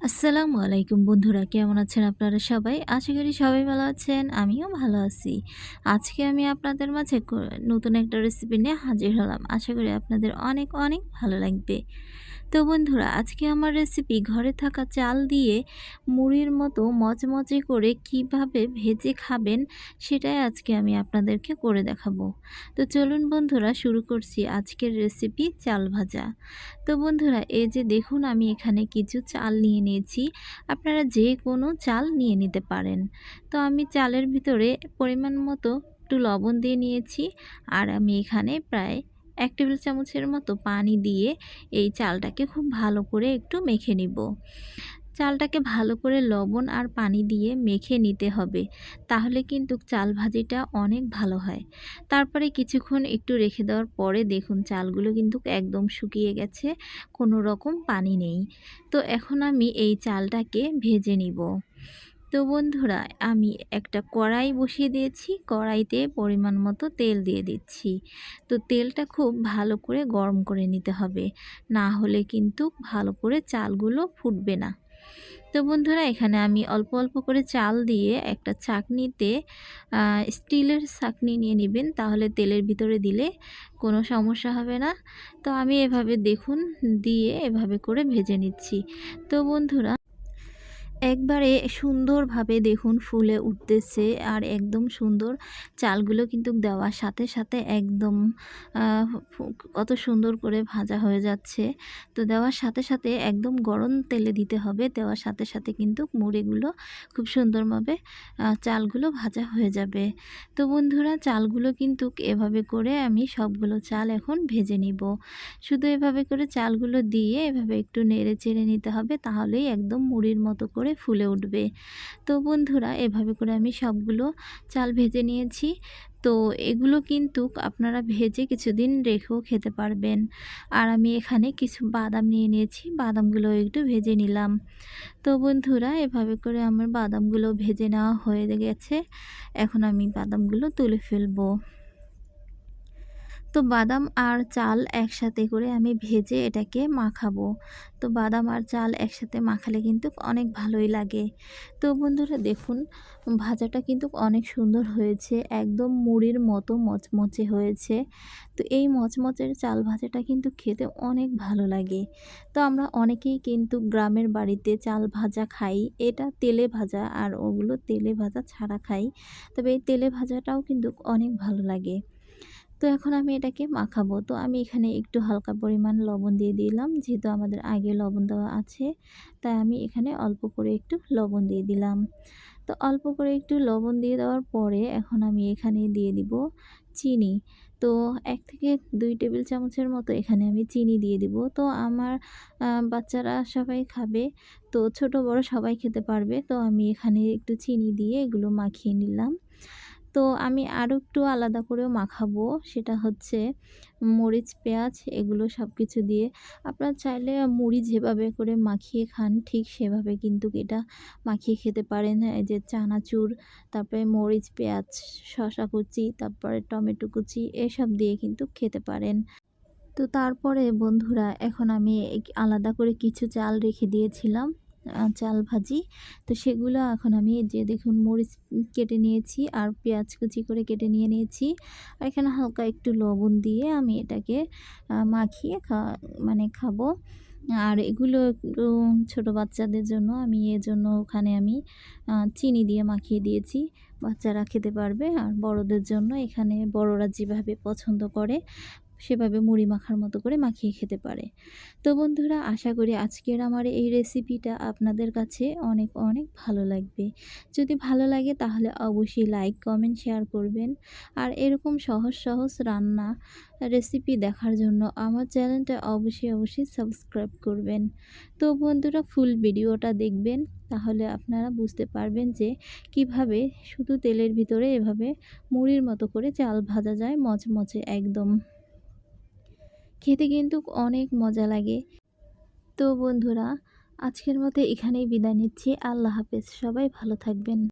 আসসালামু আলাইকুম বন্ধুরা, কেমন আছেন আপনারা সবাই? আশা করি সবাই ভালো আছেন, আমিও ভালো আছি। আজকে আমি আপনাদের মাঝে নতুন একটা রেসিপি নিয়ে হাজির হলাম। আশা করি আপনাদের অনেক অনেক ভালো লাগবে। তো বন্ধুরা, আজকে আমার রেসিপি ঘরে থাকা চাল দিয়ে মুড়ির মতো মচমচে করে কীভাবে ভেজে খাবেন সেটাই আজকে আমি আপনাদেরকে করে দেখাবো। তো চলুন বন্ধুরা, শুরু করছি আজকের রেসিপি চাল ভাজা। তো বন্ধুরা, এই যে দেখুন আমি এখানে কিছু চাল নিয়ে নিয়েছি, আপনারা যে কোনো চাল নিয়ে নিতে পারেন। তো আমি চালের ভিতরে পরিমাণ মতো একটু লবণ দিয়ে নিয়েছি আর আমি এখানে প্রায় এক টেবিল চামচের মতো পানি দিয়ে এই চালটাকে খুব ভালো করে একটু মেখে নিব। চালটাকে ভালো করে লবণ আর পানি দিয়ে মেখে নিতে হবে, তাহলে কিন্তু চাল ভাজিটা অনেক ভালো হয়। তারপরে কিছুক্ষণ একটু রেখে দেওয়ার পরে দেখুন চালগুলো কিন্তু একদম শুকিয়ে গেছে, কোনো রকম পানি নেই। তো এখন আমি এই চালটাকে ভেজে নিব। তো বন্ধুরা, আমি একটা কড়াই বসিয়ে দিয়েছি, কড়াইতে পরিমাণ মতো তেল দিয়ে দিচ্ছি। তো তেলটা খুব ভালো করে গরম করে নিতে হবে, না হলে কিন্তু ভালো করে চালগুলো ফুটবে না। তো বন্ধুরা, এখানে আমি অল্প অল্প করে চাল দিয়ে একটা চাকনিতে স্টিলের চাকনি নিয়ে নেবেন। তাহলে তেলের ভিতরে দিলে কোনো সমস্যা হবে না। তো আমি এভাবে দেখুন, দিয়ে এভাবে করে ভেজে নিচ্ছি। তো বন্ধুরা একবারে সুন্দরভাবে দেখুন ফুলে উঠতেছে আর একদম সুন্দর চালগুলো কিন্তু দেওয়ার সাথে সাথে একদম কত সুন্দর করে ভাজা হয়ে যাচ্ছে। তো দেওয়ার সাথে সাথে একদম গরম তেলে দিতে হবে। দেওয়ার সাথে সাথে কিন্তু মুড়িগুলো খুব সুন্দরভাবে চালগুলো ভাজা হয়ে যাবে। তো বন্ধুরা, চালগুলো কিন্তু এভাবে করে আমি সবগুলো চাল এখন ভেজে নিব। শুধু এভাবে করে চালগুলো দিয়ে এভাবে একটু নেড়ে চেড়ে নিতে হবে, তাহলেই একদম মুড়ির মতো করে করে ফুলে উঠবে। তো বন্ধুরা, এভাবে করে আমি সবগুলো চাল ভেজে নিয়েছি। তো এগুলো কিন্তু আপনারা ভেজে কিছুদিন রেখেও খেতে পারবেন। আর আমি এখানে কিছু বাদাম নিয়ে নিয়েছি, বাদামগুলো একটু ভেজে নিলাম। তো বন্ধুরা, এভাবে করে আমার বাদামগুলো ভেজে নেওয়া হয়ে গেছে। এখন আমি বাদামগুলো তুলে ফেলব। তো বাদাম আর চাল একসাথে করে আমি ভেজে এটাকে মাখাবো। তো বাদাম আর চাল একসাথে মাখালে কিন্তু অনেক ভালোই লাগে। তো বন্ধুরা দেখুন, ভাজাটা কিন্তু অনেক সুন্দর হয়েছে, একদম মুড়ির মতো মচমচে হয়েছে। তো এই মচমচের চাল ভাজাটা কিন্তু খেতে অনেক ভালো লাগে। তো আমরা অনেকেই কিন্তু গ্রামের বাড়িতে চাল ভাজা খাই, এটা তেলে ভাজা আর ওগুলো তেলে ভাজা ছাড়া খাই। তবে এই তেলে ভাজাটাও কিন্তু অনেক ভালো লাগে। তো এখন আমি এটাকে মাখাবো। তো আমি এখানে একটু হালকা পরিমাণ লবণ দিয়ে দিলাম, যেহেতু আমাদের আগে লবণ দেওয়া আছে, তাই আমি এখানে অল্প করে একটু লবণ দিয়ে দিলাম। তো অল্প করে একটু লবণ দিয়ে দেওয়ার পরে এখন আমি এখানে দিয়ে দিব চিনি। তো এক থেকে দুই টেবিল চামচের মতো এখানে আমি চিনি দিয়ে দিব। তো আমার বাচ্চারা সবাই খাবে, তো ছোট বড় সবাই খেতে পারবে। তো আমি এখানে একটু চিনি দিয়ে এগুলো মাখিয়ে নিলাম। তো আমি আরও একটু আলাদা করেও মাখাবো। সেটা হচ্ছে মরিচ, পেঁয়াজ এগুলো সব কিছু দিয়ে। আপনারা চাইলে মুড়ি যেভাবে করে মাখিয়ে খান, ঠিক সেভাবে কিন্তু এটা মাখিয়ে খেতে পারেন। এই যে চানাচুর, তারপরে মরিচ, পেঁয়াজ শশা কুচি, তারপরে টমেটো কুচি এসব দিয়ে কিন্তু খেতে পারেন। তো তারপরে বন্ধুরা, এখন আমি আলাদা করে কিছু চাল রেখে দিয়েছিলাম। চাল ভাজি। তো সেগুলো এখন আমি যে দেখুন মরিচ কেটে নিয়েছি আর পেঁয়াজ কুচি করে কেটে নিয়ে নিয়েছি। আর এখানে হালকা একটু লবণ দিয়ে আমি এটাকে মাখিয়ে খা মানে খাব। আর এগুলো একটু ছোটো বাচ্চাদের জন্য আমি এর জন্য ওখানে আমি চিনি দিয়ে মাখিয়ে দিয়েছি। বাচ্চারা খেতে পারবে আর বড়দের জন্য এখানে বড়রা যেভাবে পছন্দ করে সেভাবে মুড়ি মাখার মতো করে মাখিয়ে খেতে পারে। তো বন্ধুরা, আশা করি আজকের আমার এই রেসিপিটা আপনাদের কাছে অনেক অনেক ভালো লাগবে। যদি ভালো লাগে তাহলে অবশ্যই লাইক কমেন্ট শেয়ার করবেন। আর এরকম সহজ সহজ রান্না রেসিপি দেখার জন্য আমার চ্যানেলটা অবশ্যই অবশ্যই সাবস্ক্রাইব করবেন। তো বন্ধুরা ফুল ভিডিওটা দেখবেন, তাহলে আপনারা বুঝতে পারবেন যে কীভাবে শুধু তেলের ভিতরে এভাবে মুড়ির মতো করে চাল ভাজা যায় মচমচে একদম। খেতে কিন্তু অনেক মজা লাগে। তো বন্ধুরা, আজকের মতো এখানেই বিদায় নিচ্ছি। আল্লাহ হাফেজ। সবাই ভালো থাকবেন।